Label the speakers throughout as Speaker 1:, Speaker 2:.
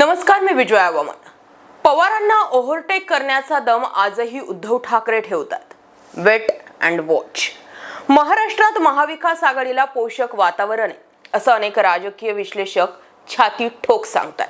Speaker 1: नमस्कार मी विजय वामन. पवारांना ओव्हरटेक करण्याचा दम आजही उद्धव ठाकरे ठेवतात. वेट अँड वॉच महाराष्ट्रात महाविकास आघाडीला पोषक वातावरण आहे असं अनेक राजकीय विश्लेषक छाती ठोक सांगतात.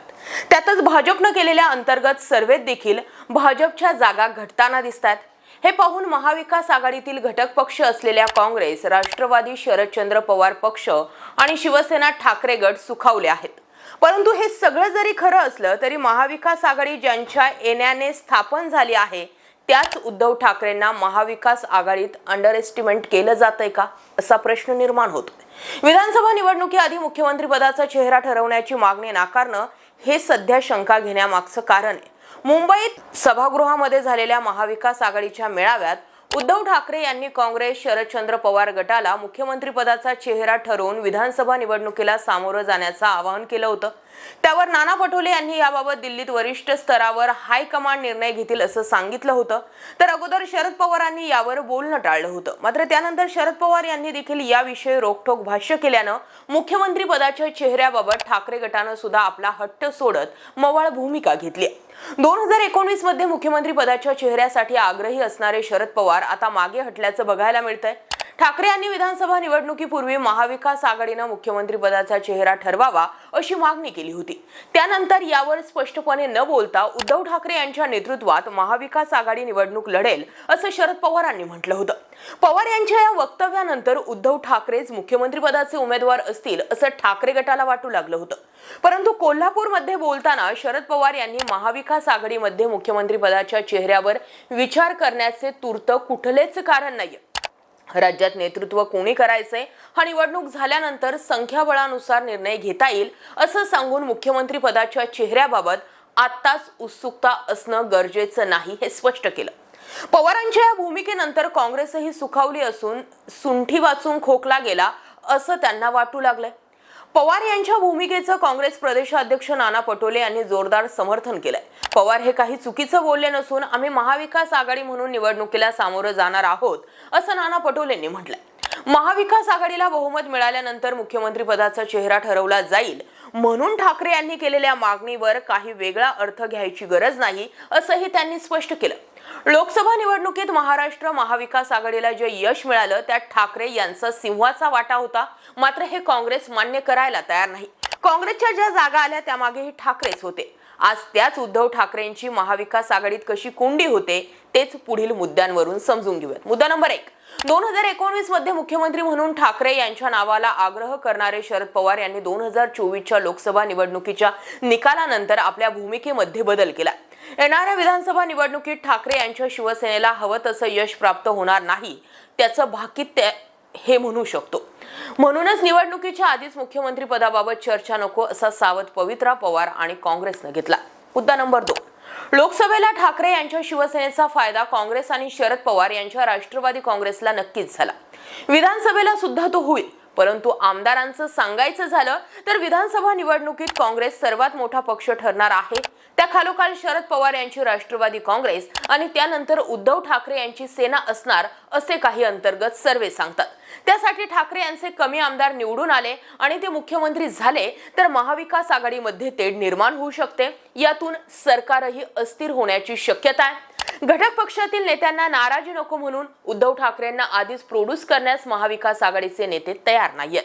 Speaker 1: त्यातच भाजपनं केलेल्या अंतर्गत सर्वेत देखील भाजपच्या जागा घटताना दिसतात. हे पाहून महाविकास आघाडीतील घटक पक्ष असलेल्या काँग्रेस राष्ट्रवादी शरदचंद्र पवार पक्ष आणि शिवसेना ठाकरे गट सुखावले आहेत. परंतु हे सगळं जरी खरं असलं तरी महाविकास आघाडी ज्यांच्या येण्याने स्थापन झाली आहे त्याच उद्धव ठाकरेंना महाविकास आघाडीत अंडर एस्टिमेट केलं जातंय का? असा प्रश्न निर्माण होतोय. विधानसभा निवडणुकीआधी मुख्यमंत्री पदाचा चेहरा ठरवण्याची मागणी नाकारणं हे सध्या शंका घेण्यामागचं कारण आहे. मुंबईत सभागृहामध्ये झालेल्या महाविकास आघाडीच्या मेळाव्यात उद्धव ठाकरे यांनी काँग्रेस शरदचंद्र पवार गटाला मुख्यमंत्रीपदाचा चेहरा ठरवून विधानसभा निवडणुकीला सामोरं जाण्याचं आवाहन केलं होतं. त्यावर नाना पटोले यांनी याबाबत दिल्लीत वरिष्ठ स्तरावर हायकमांड निर्णय घेतील असं सांगितलं होतं. तर अगोदर शरद पवारांनी यावर बोलणं टाळलं होतं. मात्र त्यानंतर शरद पवार यांनी देखील याविषयी रोखठोक भाष्य केल्यानं मुख्यमंत्रीपदाच्या चेहऱ्याबाबत ठाकरे गटानं सुद्धा आपला हट्ट सोडत मवाळ भूमिका घेतली दोन हजार एकोणीसमध्ये मुख्यमंत्री पदाच्या चेहऱ्यासाठी आग्रही असणारे शरद पवार आता मागे हटल्याचं बघायला मिळतंय. ठाकरे यांनी विधानसभा निवडणुकीपूर्वी महाविकास आघाडीनं मुख्यमंत्रीपदाचा चेहरा ठरवावा अशी मागणी केली होती. त्यानंतर यावर स्पष्टपणे न बोलता उद्धव ठाकरे यांच्या नेतृत्वात महाविकास आघाडी निवडणूक लढेल असं शरद पवारांनी म्हटलं होतं. पवार यांच्या या वक्तव्यानंतर उद्धव ठाकरेच मुख्यमंत्रीपदाचे उमेदवार असतील असं ठाकरे गटाला वाटू लागलं होतं. परंतु कोल्हापूरमध्ये बोलताना शरद पवार यांनी महाविकास आघाडीमध्ये मुख्यमंत्रीपदाच्या चेहऱ्यावर विचार करण्याचे तूर्त कुठलेच कारण नाहीये. राज्यात नेतृत्व कोणी करायचंय हा निवडणूक झाल्यानंतर संख्याबळानुसार निर्णय घेता येईल असं सांगून मुख्यमंत्री पदाच्या चेहऱ्याबाबत आत्ताच उत्सुकता असणं गरजेचं नाही हे स्पष्ट केलं. पवारांच्या या भूमिकेनंतर काँग्रेसही सुखावली असून सुंठी वाचून खोकला गेला असं त्यांना वाटू लागलंय. पवार यांच्या भूमिकेचं काँग्रेस प्रदेशाध्यक्ष नाना पटोले यांनी जोरदार समर्थन केलंय. पवार हे काही चुकीचं बोलले नसून आम्ही महाविकास आघाडी म्हणून निवडणुकीला सामोरं जाणार आहोत असं नाना पटोलेंनी म्हटलंय. महाविकास आघाडीला बहुमत मिळाल्यानंतर मुख्यमंत्री पदाचा चेहरा ठरवला जाईल. म्हणून ठाकरे यांनी केलेल्या मागणीवर काही वेगळा अर्थ घ्यायची गरज नाही असंही त्यांनी स्पष्ट केलं. लोकसभा निवडणुकीत महाराष्ट्र महाविकास आघाडीला जे यश मिळालं त्यात ठाकरे यांचा सिंहाचा वाटा होता. मात्र हे काँग्रेस मान्य करायला तयार नाही. काँग्रेसच्या ज्या जागा आल्या त्यामागेही ठाकरेच होते. आज त्याच उद्धव ठाकरेंची महाविकास आघाडीत कशी कोंडी होते तेच पुढील मुद्द्यांवरून समजून घेऊयात. मुद्दा नंबर एक. दोन हजार एकोणवीसमध्ये मुख्यमंत्री म्हणून ठाकरे यांच्या नावाला आग्रह करणारे शरद पवार यांनी दोन हजार चोवीसच्या लोकसभा निवडणुकीच्या निकालानंतर आपल्या भूमिकेमध्ये बदल केला. येणाऱ्या विधानसभा निवडणुकीत ठाकरे यांच्या शिवसेनेला हवं तसं यश प्राप्त होणार नाही त्याचं भाकीत हे म्हणू शकतो. म्हणूनच निवडणुकीच्या आधीच मुख्यमंत्री पदाबाबत चर्चा नको असा सावध पवित्रा पवार आणि काँग्रेसनं घेतला. मुद्दा नंबर दोन. लोकसभेला ठाकरे यांच्या शिवसेनेचा फायदा काँग्रेस आणि शरद पवार यांच्या राष्ट्रवादी काँग्रेसला नक्कीच झाला. विधानसभेला सुद्धा तो होईल. परंतु आमदारांचं सांगायचं झालं तर विधानसभा निवडणुकीत काँग्रेस सर्वात मोठा पक्ष ठरणार आहे. त्या खालोखाल शरद पवार यांची राष्ट्रवादी काँग्रेस आणि त्यानंतर उद्धव ठाकरे यांची सेना असणार असे काही अंतर्गत सर्वे सांगतात. त्यासाठी ठाकरे यांचे कमी आमदार निवडून आले आणि ते मुख्यमंत्री झाले तर महाविकास आघाडीमध्ये तेढ निर्माण होऊ शकते. यातून सरकारही अस्थिर होण्याची शक्यता आहे. घटक पक्षातील नेत्यांना नाराजी नको म्हणून उद्धव ठाकरेंना आधीच प्रोड्यूस करण्यास महाविकास आघाडीचे नेते तयार नाहीयेत.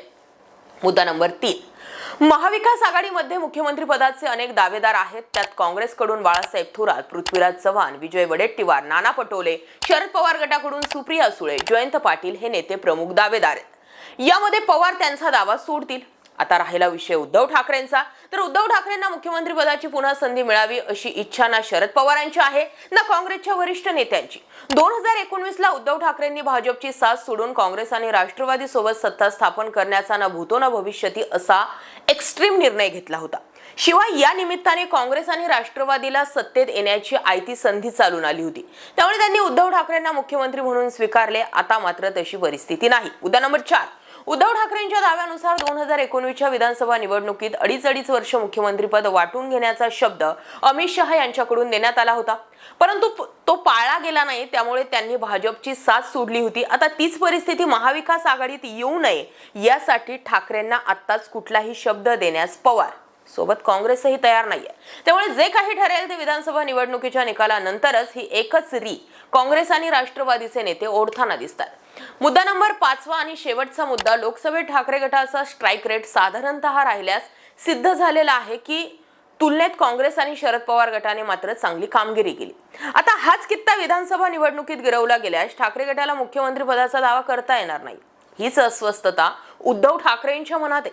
Speaker 1: मुद्दा नंबर तीन. महाविकास आघाडीमध्ये मुख्यमंत्री पदाचे अनेक दावेदार आहेत. त्यात काँग्रेसकडून बाळासाहेब थोरात पृथ्वीराज चव्हाण विजय वडेट्टीवार नाना पटोले शरद पवार गटाकडून सुप्रिया सुळे जयंत पाटील हे नेते प्रमुख दावेदार आहेत. यामध्ये पवार त्यांचा दावा सोडतील. आता राहिला विषय उद्धव ठाकरेंचा. तर उद्धव ठाकरेंना मुख्यमंत्री पदाची पुन्हा संधी मिळावी अशी इच्छा ना शरद पवारांची आहे ना काँग्रेसच्या वरिष्ठ नेत्यांची. दोन हजार एकोणवीस ला उद्धव ठाकरेंनी भाजपची साथ सोडून काँग्रेस आणि राष्ट्रवादी सोबत सत्ता स्थापन करण्याचा ना भूतो ना भविष्यती असा एक्स्ट्रीम निर्णय घेतला होता. शिवाय या निमित्ताने काँग्रेस आणि राष्ट्रवादीला सत्तेत येण्याची आयती संधी चालून आली होती. त्यामुळे त्यांनी उद्धव ठाकरेंना मुख्यमंत्री म्हणून स्वीकारले आता मात्र तशी परिस्थिती नाही. उद्या नंबर चार. उद्धव ठाकरेंच्या दाव्यानुसार दोन हजार एकोणवीसच्या विधानसभा निवडणुकीत अडीच अडीच वर्ष मुख्यमंत्रीपद वाटून घेण्याचा शब्द अमित शहा यांच्याकडून देण्यात आला होता. परंतु तो पाळला गेला नाही त्यामुळे त्यांनी भाजपची साथ सोडली होती. आता तीच परिस्थिती महाविकास आघाडीत येऊ नये यासाठी ठाकरेंना आत्ताच कुठलाही शब्द देण्यास पवार. सोबत काँग्रेसही तयार नाहीये. त्यामुळे जे काही ठरेल ते विधानसभा निवडणुकीच्या निकालानंतरच ही एकच री काँग्रेस आणि राष्ट्रवादीचे नेते ओढताना दिसतात. मुद्दा नंबर पाचवा आणि शेवटचा मुद्दा लोकसभेत ठाकरे गटाचा स्ट्राईक रेट साधारणतः राहिल्यास सिद्ध झालेला आहे की तुलनेत काँग्रेस आणि शरद पवार गटाने मात्र चांगली कामगिरी केली. आता हाच कित्ता विधानसभा निवडणुकीत गिरवला गेल्यास ठाकरे गटाला मुख्यमंत्री पदाचा दावा करता येणार नाही. हीच अस्वस्थता उद्धव ठाकरेंच्या मनात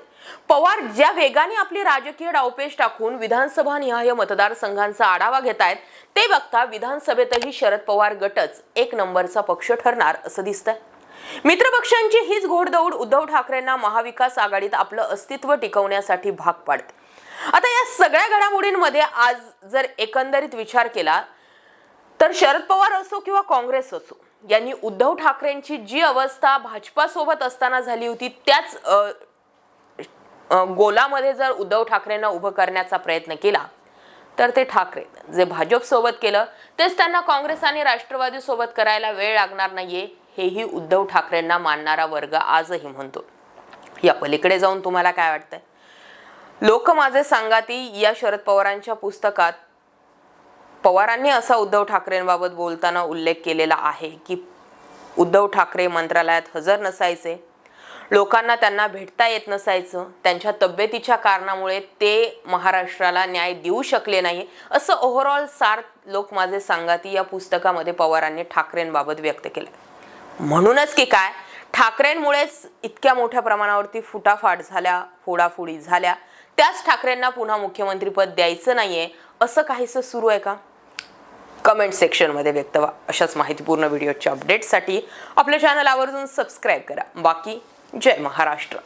Speaker 1: पवार ज्या वेगाने आपली राजकीय डावपेच टाकून विधानसभा निहाय मतदारसंघांचा आढावा घेत आहेत ते बघता विधानसभेतही शरद पवार गटच एक नंबरचा पक्ष ठरणार असं दिसतंय. मित्रपक्षांची हीच घोडदौड उद्धव ठाकरेंना महाविकास आघाडीत आपलं अस्तित्व टिकवण्यासाठी भाग पाडते. आता या सगळ्या घडामोडींमध्ये आज जर एकंदरीत विचार केला तर शरद पवार असो किंवा काँग्रेस असो यांनी उद्धव ठाकरेंची जी अवस्था भाजपासोबत असताना झाली होती त्याच गोलामध्ये जर उद्धव ठाकरेंना उभं करण्याचा प्रयत्न केला तर ते ठाकरे जे भाजपसोबत केलं तेच त्यांना काँग्रेस आणि राष्ट्रवादी सोबत करायला वेळ लागणार नाहीये हेही उद्धव ठाकरेंना मानणारा वर्ग आजही म्हणतो. या पलीकडे जाऊन तुम्हाला काय वाटतंय? लोक माझे सांगाती या शरद पवारांच्या पुस्तकात पवारांनी असा उद्धव ठाकरेंबाबत बोलताना उल्लेख केलेला आहे की उद्धव ठाकरे मंत्रालयात हजर नसायचे लोकांना त्यांना भेटता येत नसायचं त्यांच्या तब्येतीच्या कारणामुळे ते महाराष्ट्राला न्याय देऊ शकले नाही असं ओव्हरऑल सार लोक माझे सांगाती या पुस्तकामध्ये पवारांनी ठाकरेंबाबत व्यक्त केलं म्हणूनच की काय ठाकरेंमुळेच इतक्या मोठ्या प्रमाणावरती फुटाफाट झाल्या फोडाफोडी झाल्या त्याच ठाकरेंना पुन्हा मुख्यमंत्रीपद द्यायचं नाहीये असं काहीसं सुरू आहे का? कमेंट सेक्शनमध्ये व्यक्त व्हा. अशाच माहितीपूर्ण व्हिडिओच्या अपडेटसाठी आपल्या चॅनल आवर्जून सबस्क्राईब करा. बाकी जय महाराष्ट्र.